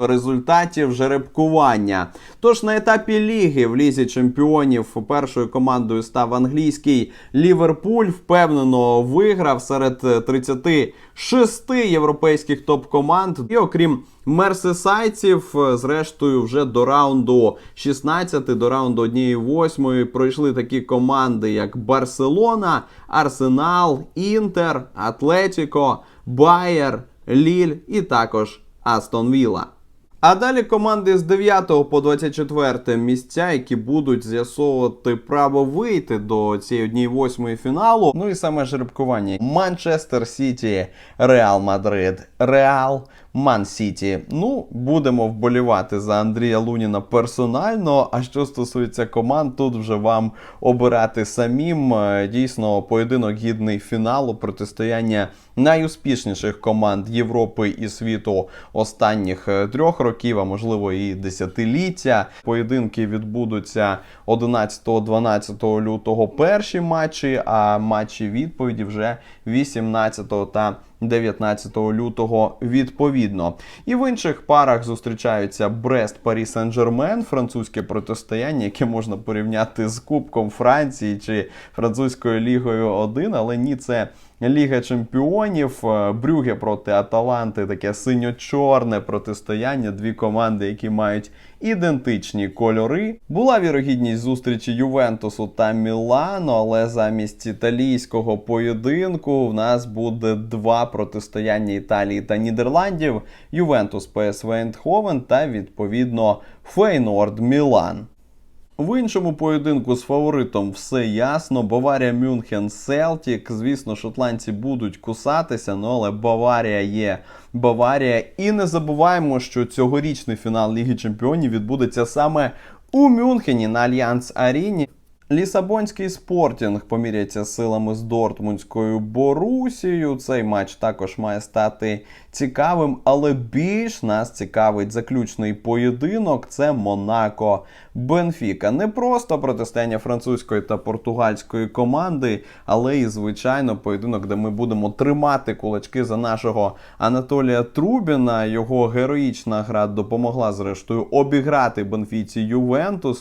результатів жеребкування. Тож на етапі ліги в лізі чемпіонів першою командою став англійський Ліверпуль. Впевнено виграв серед е, 36 європейських топ-команд. І окрім мерсесайців, е, зрештою, вже до раунду 16, до раунду 1-8 пройшли такі команди, як Барселона, Арсенал, Інтер, Атлетіко, Байер, Ліль і також Астон Вілла. А далі команди з 9 по 24 місця, які будуть з'ясовувати право вийти до цієї 1-8 фіналу. Ну і саме жеребкування. Манчестер Сіті, Реал Мадрид, Реал, Ман Сіті. Ну, будемо вболівати за Андрія Луніна персонально. А що стосується команд, тут вже вам обирати самим. Е, Дійсно, поєдинок гідний фіналу протистояння найуспішніших команд Європи і світу останніх е, трьох років, а можливо і десятиліття. Поєдинки відбудуться 11-12 лютого перші матчі, а матчі відповіді вже 18 та 19 лютого відповідно. І в інших парах зустрічаються Брест Парі Сен-Жермен, французьке протистояння, яке можна порівняти з Кубком Франції чи французькою лігою 1, але ні, це Ліга Чемпіонів, е, Брюге проти Аталанти, таке синьо-чорне протистояння. Дві команди, які мають ідентичні кольори. Була вірогідність зустрічі Ювентусу та Мілану, але замість італійського поєдинку в нас буде два протистояння Італії та Нідерландів: Ювентус ПСВ Ейндховен та відповідно Фейнорд Мілан. В іншому поєдинку з фаворитом все ясно. Баварія Мюнхен Селтік. Звісно, шотландці будуть кусатися, ну але Баварія є Баварія. І не забуваємо, що цьогорічний фінал Ліги Чемпіонів відбудеться саме у Мюнхені на Альянс Аріні. Лісабонський спортінг поміряється силами з Дортмундською Борусією. Цей матч також має стати цікавим, але більш нас цікавить заключний поєдинок. Це Монако Бенфіка. Не просто протистояння французької та португальської команди, але і звичайно поєдинок, де ми будемо тримати кулачки за нашого Анатолія Трубіна. Його героїчна гра допомогла зрештою обіграти Бенфіці Ювентус.